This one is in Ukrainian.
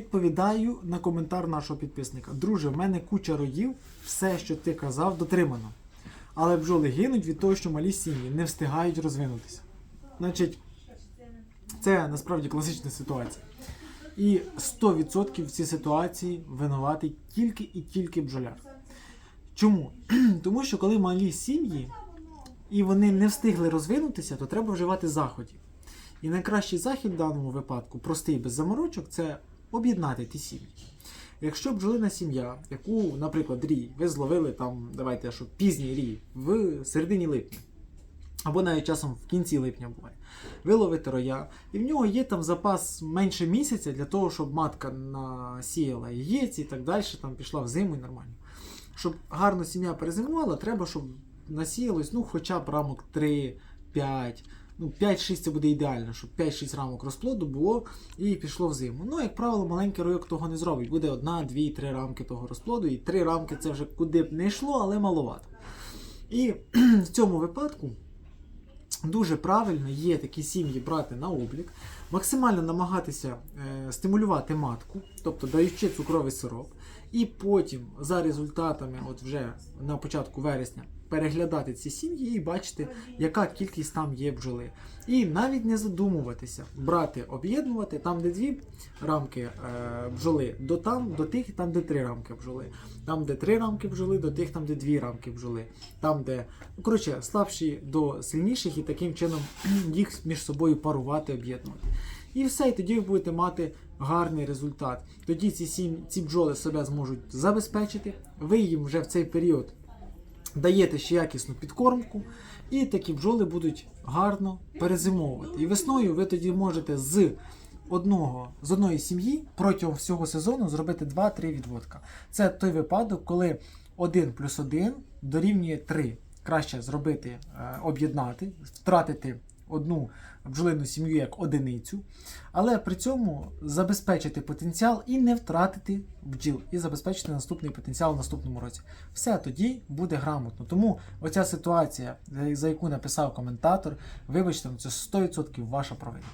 Відповідаю на коментар нашого підписника. Друже, в мене куча роїв, все, що ти казав, дотримано. Але бджоли гинуть від того, що малі сім'ї не встигають розвинутися. Значить, це насправді класична ситуація. І 100% в цій ситуації винуватий тільки і тільки бджоляр. Чому? Тому що коли малі сім'ї і вони не встигли розвинутися, то треба вживати заходів. І найкращий захід в даному випадку, простий без заморочок, це об'єднати ті сім'ї. Якщо бджолина сім'я, яку, наприклад, рій, ви зловили там, давайте, що пізній рій в середині липня, або навіть часом в кінці липня буває, ви ловите роя, і в нього є там запас менше місяця для того, щоб матка насіяла яєць і так далі, там пішла в зиму і нормально. Щоб гарно сім'я перезимувала, треба, щоб насіялось ну, хоча б рамок 3, 5, ну 5-6 це буде ідеально, щоб 5-6 рамок розплоду було і пішло в зиму. Ну, як правило, маленький ройок того не зробить. Буде одна, дві, три рамки того розплоду, і три рамки це вже куди б не йшло, але маловато. І в цьому випадку дуже правильно є такі сім'ї брати на облік, максимально намагатися е, стимулювати матку, тобто даючи цукровий сироп, і потім за результатами, от вже на початку вересня, переглядати ці сім'ї і бачити, яка кількість там є бджоли. І навіть не задумуватися, брати, об'єднувати там, де дві рамки е, бджоли, до там, до тих, там, де три рамки бджоли, там, де три рамки бджоли, до тих, там, де дві рамки бджоли, там, де ну, коротше, слабші до сильніших, і таким чином їх між собою парувати, об'єднувати. І все, і тоді ви будете мати гарний результат. Тоді ці, сім, ці бджоли себе зможуть забезпечити, ви їм вже в цей період даєте ще якісну підкормку, і такі бджоли будуть гарно перезимовувати. І весною ви тоді можете з одного з одної сім'ї протягом всього сезону зробити 2-3 відводка. Це той випадок, коли 1 плюс 1 дорівнює 3. Краще зробити, е, об'єднати, втратити одну бджолину сім'ю як одиницю, але при цьому забезпечити потенціал і не втратити бджіл, і забезпечити наступний потенціал в наступному році. Все тоді буде грамотно. Тому оця ситуація, за яку написав коментатор, вибачте, ну, це 100% ваша провина.